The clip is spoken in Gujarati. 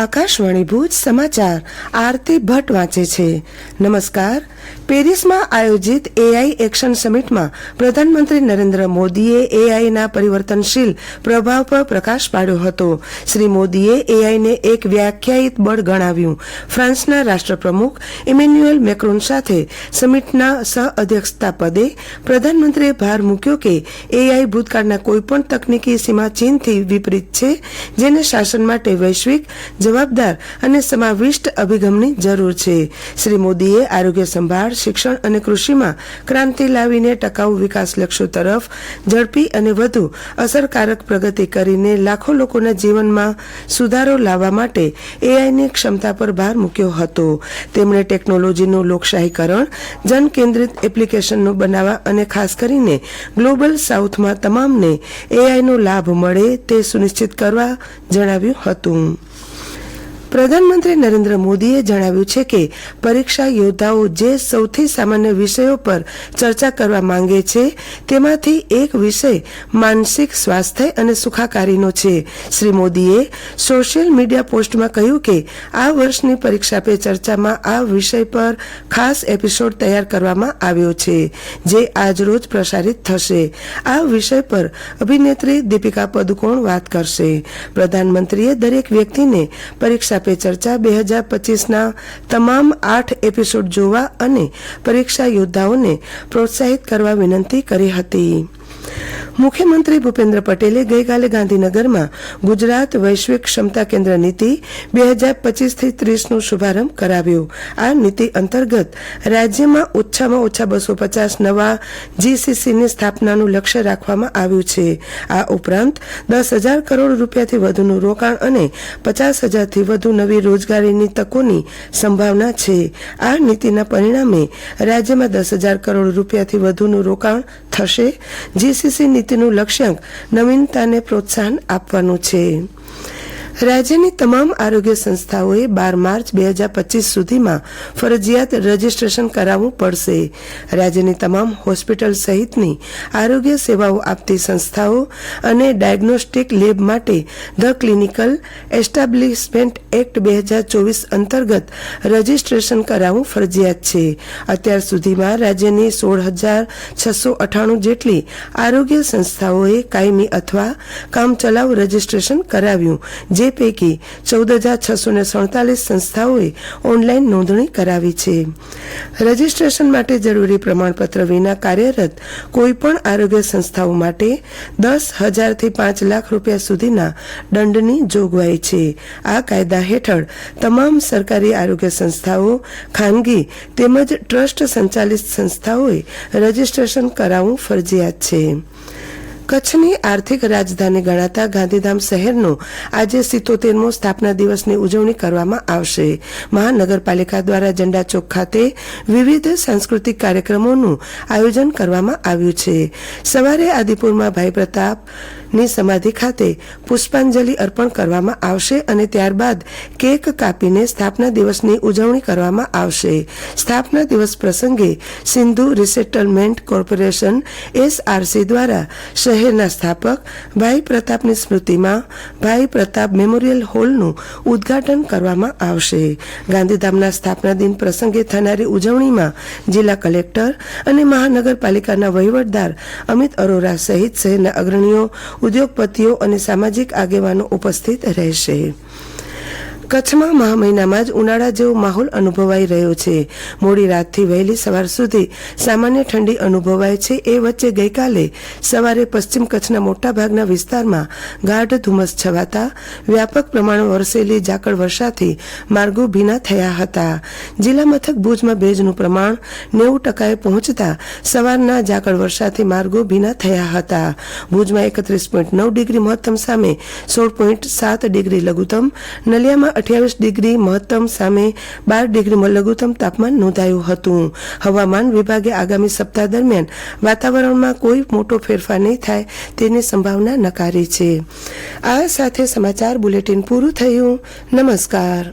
આકાશવાણી ભુજ સમાચાર, આરતી ભટ્ટ વાંચે છે. નમસ્કાર. પેરિસમાં આયોજિત એઆઈ એક્શન સમિટમાં પ્રધાનમંત્રી નરેન્દ્ર મોદીએ એઆઈના પરિવર્તનશીલ પ્રભાવ પર પ્રકાશ પાડ્યો હતો. શ્રી મોદીએ એઆઈને એક વ્યાખ્યાયિત બળ ગણાવ્યું. ફ્રાન્સના રાષ્ટ્રપ્રમુખ ઇમેન્યુએલ મેક્રોન સાથે સમિટના સહ અધ્યક્ષતા પદે પ્રધાનમંત્રીએ ભાર મૂક્યો કે એઆઈ ભૂતકાળના કોઈપણ તકનીકી સીમા ચીનથી વિપરીત છે, જેને શાસન માટે વૈશ્વિક જવાબદાર અને સમાવિષ્ટ અભિગમની જરૂર છે. શ્રી મોદીએ આરોગ્ય સંભાળ, શિક્ષણ અને કૃષિમાં ક્રાંતિ લાવીને ટકાઉ વિકાસ લક્ષ્યો તરફ ઝડપી અને વધુ અસરકારક પ્રગતિ કરીને લાખો લોકોના જીવનમાં સુધારો લાવવા માટે એઆઈની ક્ષમતા પર ભાર મૂક્યો હતો. તેમણે ટેકનોલોજીનું લોકશાહીકરણ જન કેન્દ્રિત એપ્લિકેશનનું બનાવવા અને ખાસ કરીને ગ્લોબલ સાઉથમાં તમામને એઆઈનો લાભ મળે તે સુનિશ્ચિત કરવા જણાવ્યું હતું. પ્રધાનમંત્રી નરેન્દ્ર મોદીએ જણાવ્યું છે કે પરીક્ષા યોદ્ધાઓ જે સૌથી સામાન્ય વિષયો પર ચર્ચા કરવા માંગે છે, તેમાંથી એક વિષય માનસિક સ્વાસ્થ્ય અને સુખાકારીનો છે. શ્રી મોદીએ સોશિયલ મીડિયા પોસ્ટમાં કહ્યું કે આ વર્ષની પરીક્ષા પે ચર્ચામાં આ વિષય પર ખાસ એપિસોડ તૈયાર કરવામાં આવ્યો છે, જે આજરોજ પ્રસારિત થશે. આ વિષય પર અભિનેત્રી દીપિકા પદુકોણ વાત કરશે. પ્રધાનમંત્રીએ દરેક વ્યક્તિને પરીક્ષા પે ચર્ચા બે હજાર પચીસના તમામ આઠ એપિસોડ જોવા અને પરીક્ષા યોદ્ધાઓને પ્રોત્સાહિત કરવા વિનંતી કરી હતી. મુખ્યમંત્રી ભૂપેન્દ્ર પટેલે ગઈકાલે ગાંધીનગરમાં ગુજરાત વૈશ્વિક ક્ષમતા કેન્દ્ર નીતિ બે હજાર પચીસથી ત્રીસનો શુભારંભ કરાવ્યો. આ નીતિ અંતર્ગત રાજ્યમાં ઓછામાં ઓછા બસો પચાસ નવા જીસીસીની સ્થાપનાનું લક્ષ્ય રાખવામાં આવ્યું છે. આ ઉપરાંત દસ હજાર કરોડ રૂપિયાથી વધુનું રોકાણ અને પચાસ હજારથી વધુ નવી રોજગારીની તકોની સંભાવના છે. આ નીતિના પરિણામે રાજ્યમાં દસ હજાર કરોડ રૂપિયાથી વધુનું રોકાણ થશે. જીસીસી નીતિનું લક્ષ્યાંક નવીનતાને પ્રોત્સાહન આપવાનું છે. રાજ્યની તમામ આરોગ્ય સંસ્થાઓએ બાર માર્ચ બે હજાર પચીસ સુધીમાં ફરજિયાત રજીસ્ટ્રેશન કરાવવું પડશે. રાજ્યની તમામ હોસ્પિટલ સહિતની આરોગ્ય સેવાઓ આપતી સંસ્થાઓ અને ડાયગ્નોસ્ટિક લેબ માટે ધ ક્લિનિકલ એસ્ટાબ્લિશમેન્ટ એક્ટ બે હજાર ચોવીસ અંતર્ગત રજીસ્ટ્રેશન કરાવવું ફરજિયાત છે. અત્યાર સુધીમાં રાજ્યની સોળ હજાર છસો અઠાણું જેટલી આરોગ્ય સંસ્થાઓએ કાયમી અથવા કામચલાઉ રજીસ્ટ્રેશન કરાવ્યું, જે પૈકી ચૌદ હજાર છસો ને સડતાલીસ સંસ્થાઓએ ઓનલાઈન નોંધણી કરાવી છે. રજીસ્ટ્રેશન માટે જરૂરી પ્રમાણપત્ર વિના કાર્યરત કોઈપણ આરોગ્ય સંસ્થાઓ માટે દસ હજારથી પાંચ લાખ રૂપિયા સુધીના દંડની જોગવાઈ છે. આ કાયદા હેઠળ તમામ સરકારી આરોગ્ય સંસ્થાઓ, ખાનગી તેમજ ટ્રસ્ટ સંચાલિત સંસ્થાઓએ રજીસ્ટ્રેશન કરાવવું ફરજિયાત છે. કચ્છની આર્થિક રાજધાની ગણાતા ગાંધીધામ શહેરનો આજે સિત્તોતેરમો સ્થાપના દિવસની ઉજવણી કરવામાં આવશે. મહાનગરપાલિકા દ્વારા ઝંડા ચોક ખાતે વિવિધ સાંસ્કૃતિક કાર્યક્રમોનું આયોજન કરવામાં આવ્યું છે. સવારે આદિપુરમાં ભાઈ પ્રતાપની સમાધિ ખાતે પુષ્પાંજલિ અર્પણ કરવામાં આવશે અને ત્યારબાદ કેક કાપીને સ્થાપના દિવસની ઉજવણી કરવામાં આવશે. સ્થાપના દિવસ પ્રસંગે સિંધુ રિસેટલમેન્ટ કોર્પોરેશન એસઆરસી દ્વારા શહેરના સ્થાપક ભાઈ પ્રતાપની સ્મૃતિમાં ભાઈ પ્રતાપ મેમોરિયલ હોલનું ઉદ્ઘાટન કરવામાં આવશે. ગાંધીધામના સ્થાપના દિન પ્રસંગે થનારી ઉજવણીમાં જિલ્લા કલેક્ટર અને મહાનગરપાલિકાના વહીવટદાર અમિત અરોરા સહિત શહેરના અગ્રણીઓ, ઉદ્યોગપતિઓ અને સામાજિક આગેવાનો ઉપસ્થિત રહેશે. કચ્છમાં મહા મહિનામાં જ ઉનાળા જેવો માહોલ અનુભવાઈ રહ્યો છે. મોડી રાતથી વહેલી સવાર સુધી સામાન્ય ઠંડી અનુભવાય છે. એ વચ્ચે ગઈકાલે સવારે પશ્ચિમ કચ્છના મોટાભાગના વિસ્તારમાં ગાઢ ધુમ્મસ છવાતા વ્યાપક પ્રમાણમાં વરસેલી ઝાકળ વર્ષાથી માર્ગો ભીના થયા હતા. જિલ્લા મથક ભુજમાં ભેજનું પ્રમાણ નેવું ટકાએ પહોંચતા સવારના ઝાકળ વર્ષાથી માર્ગો ભીના થયા હતા. ભુજમાં એકત્રીસ પોઈન્ટ નવ ડિગ્રી મહત્તમ સામે સોળ પોઈન્ટ સાત ડિગ્રી લઘુત્તમ, નલિયામાં અઠ્યાવીસ ડિગ્રી મહત્તમ સામે બાર ડિગ્રી લઘુત્તમ તાપમાન નોંધાયું હતું. હવામાન વિભાગે આગામી સપ્તાહ દરમિયાન વાતાવરણમાં કોઈ મોટો ફેરફાર નહીં થાય તેની સંભાવના નકારી છે. આ સાથે સમાચાર બુલેટિન પૂરું થયું. નમસ્કાર.